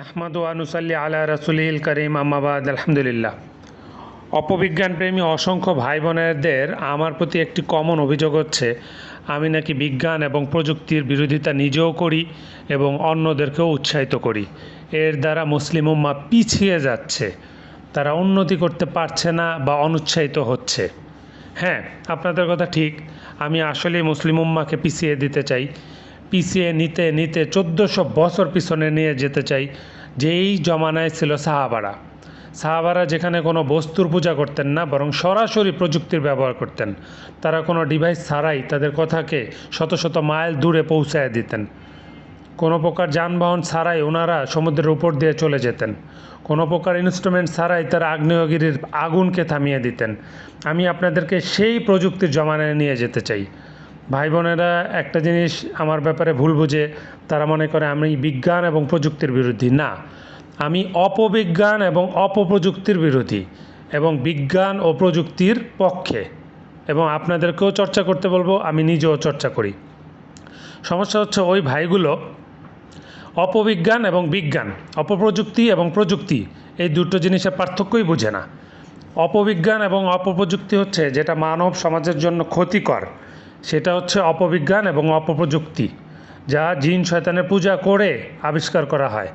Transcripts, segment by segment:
নাহমাদ আনুসাল্লি আলা রাসুলিল করিম আম্মাবাদ আলহামদুলিল্লাহ। অপবিজ্ঞান প্রেমী অসংখ্য ভাই বোনেদের আমার প্রতি একটি কমন অভিযোগ হচ্ছে, আমি নাকি বিজ্ঞান এবং প্রযুক্তির বিরোধিতা নিজেও করি এবং অন্যদেরকেও উৎসাহিত করি। এর দ্বারা মুসলিম উম্মা পিছিয়ে যাচ্ছে, তারা উন্নতি করতে পারছে না বা অনুৎসাহিত হচ্ছে। হ্যাঁ আপনাদের কথা ঠিক, আমি আসলেই মুসলিম উম্মাকে পিছিয়ে দিতে চাই। পিছিয়ে নিতে নিতে চোদ্দোশো বছর পিছনে নিয়ে যেতে চাই, যেই জমানায় ছিল সাহাবারা। সাহাবারা যেখানে কোনো বস্তুর পূজা করতেন না, বরং সরাসরি প্রযুক্তির ব্যবহার করতেন। তারা কোনো ডিভাইস ছাড়াই তাদের কথাকে শত শত মাইল দূরে পৌঁছায় দিতেন। কোনো প্রকার যানবাহন ছাড়াই ওনারা সমুদ্রের উপর দিয়ে চলে যেতেন। কোনো প্রকার ইনস্ট্রুমেন্ট ছাড়াই তারা আগ্নেয়গিরির আগুনকে থামিয়ে দিতেন। আমি আপনাদেরকে সেই প্রযুক্তির জমানায় নিয়ে যেতে চাই। ভাই বোনেরা একটা জিনিস আমার ব্যাপারে ভুল বুঝে তারা মনে করে আমি বিজ্ঞান এবং প্রযুক্তির বিরোধী। না, আমি অপবিজ্ঞান এবং অপপ্রযুক্তির বিরোধী এবং বিজ্ঞান ও প্রযুক্তির পক্ষে এবং আপনাদেরকেও চর্চা করতে বলব, আমি নিজেও চর্চা করি। সমস্যা হচ্ছে ওই ভাইগুলো অপবিজ্ঞান এবং বিজ্ঞান, অপপ্রযুক্তি এবং প্রযুক্তি, এই দুটো জিনিসের পার্থক্যই বোঝে না। অপবিজ্ঞান এবং অপপ্রযুক্তি হচ্ছে যেটা মানব সমাজের জন্য ক্ষতিকর সেটা হচ্ছে অপবিজ্ঞান এবং অপপ্রযুক্তি, যা জিন শয়তানের পূজা করে আবিষ্কার করা হয়।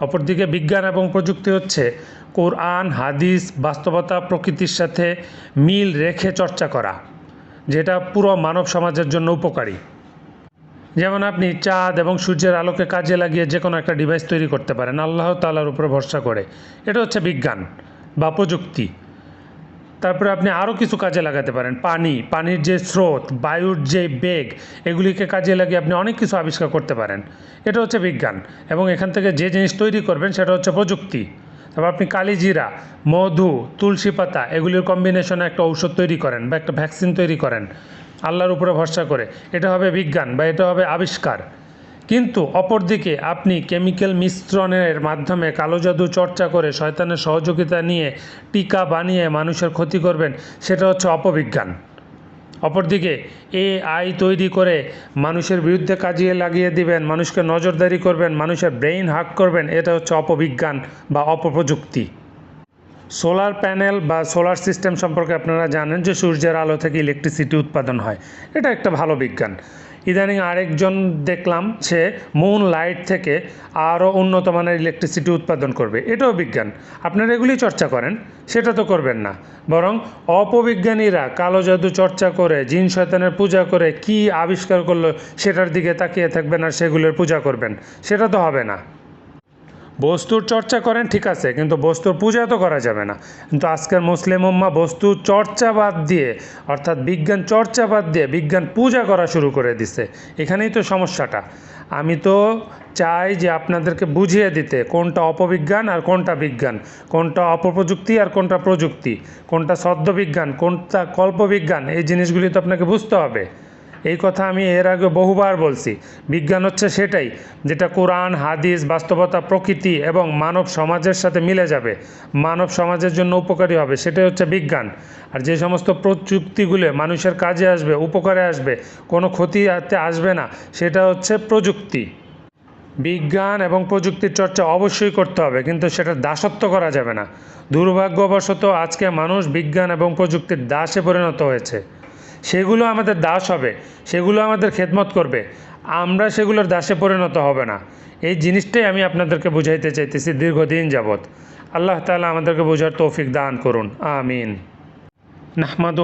অপরদিকে বিজ্ঞান এবং প্রযুক্তি হচ্ছে কোরআন, হাদিস, বাস্তবতা, প্রকৃতির সাথে মিল রেখে চর্চা করা, যেটা পুরো মানব সমাজের জন্য উপকারী। যেমন আপনি চাঁদ এবং সূর্যের আলোকে কাজে লাগিয়ে যে কোনো একটা ডিভাইস তৈরি করতে পারেন, আল্লাহ তালার উপরে ভরসা করে। এটা হচ্ছে বিজ্ঞান বা প্রযুক্তি। তারপরে আপনি আরও কিছু কাজে লাগাতে পারেন। পানি, পানির যে স্রোত, বায়ুর যে বেগ, এগুলিকে কাজে লাগিয়ে আপনি অনেক কিছু আবিষ্কার করতে পারেন। এটা হচ্ছে বিজ্ঞান এবং এখান থেকে যে জিনিস তৈরি করবেন সেটা হচ্ছে প্রযুক্তি। তারপর আপনি কালিজিরা, মধু, তুলসী পাতা, এগুলির কম্বিনেশনে একটা ঔষধ তৈরি করেন বা একটা ভ্যাকসিন তৈরি করেন। আল্লাহর উপরে ভরসা করে। এটা হবে বিজ্ঞান বা এটা হবে আবিষ্কার। কিন্তু অপরদিকে আপনি কেমিক্যাল মিশ্রণের মাধ্যমে কালো জাদু চর্চা করে শয়তানের সহযোগিতা নিয়ে টিকা বানিয়ে মানুষের ক্ষতি করবেন, সেটা হচ্ছে অপবিজ্ঞান। অপরদিকে এ আই তৈরি করে মানুষের বিরুদ্ধে কাজিয়ে লাগিয়ে দিবেন, মানুষকে নজরদারি করবেন, মানুষের ব্রেইন হাক করবেন, এটা হচ্ছে অপবিজ্ঞান বা অপপ্রযুক্তি। সোলার প্যানেল বা সোলার সিস্টেম সম্পর্কে আপনারা জানেন যে সূর্যের আলো থেকে ইলেকট্রিসিটি উৎপাদন হয়। এটা একটা ভালো বিজ্ঞান। ইদানিং আরেকজন দেখলাম সে মুন লাইট থেকে আরও উন্নত মানের ইলেকট্রিসিটি উৎপাদন করবে। এটাও বিজ্ঞান। আপনারা এগুলি চর্চা করেন, সেটা তো করবেন না। বরং অপবিজ্ঞানীরা কালো জাদু চর্চা করে, জিন শয়তানের পূজা করে কি আবিষ্কার করল, সেটার দিকে তাকিয়ে থাকবেন আর সেগুলোর পূজা করবেন। সেটা তো হবে না। বস্তুর চর্চা করেন, ঠিক আছে, কিন্তু বস্তুর পূজা তো করা যাবে না। কিন্তু আজকের মুসলিম উম্মা বস্তু চর্চা বাদ দিয়ে, অর্থাৎ বিজ্ঞান চর্চা বাদ দিয়ে বিজ্ঞান পূজা করা শুরু করে দিছে। এখানেই তো সমস্যাটা। আমি তো চাই যে আপনাদেরকে বুঝিয়ে দিতে কোনটা অপবিজ্ঞান আর কোনটা বিজ্ঞান, কোনটা অপপ্রযুক্তি আর কোনটা প্রযুক্তি, কোনটা সদ্যবিজ্ঞান কোনটা কল্পবিজ্ঞান, এই জিনিসগুলি তো আপনাকে বুঝতে হবে। এই কথা আমি এর আগে বহুবার বলছি। বিজ্ঞান হচ্ছে সেটাই, যেটা কোরআন, হাদিস, বাস্তবতা, প্রকৃতি এবং মানব সমাজের সাথে মিলে যাবে। মানব সমাজের জন্য উপকারী হবে, সেটাই হচ্ছে বিজ্ঞান। আর যে সমস্ত প্রযুক্তিগুলো মানুষের কাজে আসবে, উপকারে আসবে, কোনো ক্ষতিতে আসবে না, সেটা হচ্ছে প্রযুক্তি। বিজ্ঞান এবং প্রযুক্তির চর্চা অবশ্যই করতে হবে, কিন্তু সেটা দাসত্ব করা যাবে না। দুর্ভাগ্যবশত আজকে মানুষ বিজ্ঞান এবং প্রযুক্তির দাসে পরিণত হয়েছে। সেগুলো আমাদের দাস হবে, সেগুলো আমাদের খেদমত করবে। আমরা সেগুলোর দাসে পরিণত হবে না। এই জিনিসটাই আমি আপনাদেরকে বুঝাইতে চাইতেছি দীর্ঘদিন যাবৎ। আল্লাহ তালা আমাদেরকে বোঝার তৌফিক দান করুন। আমিন। নাহমাদু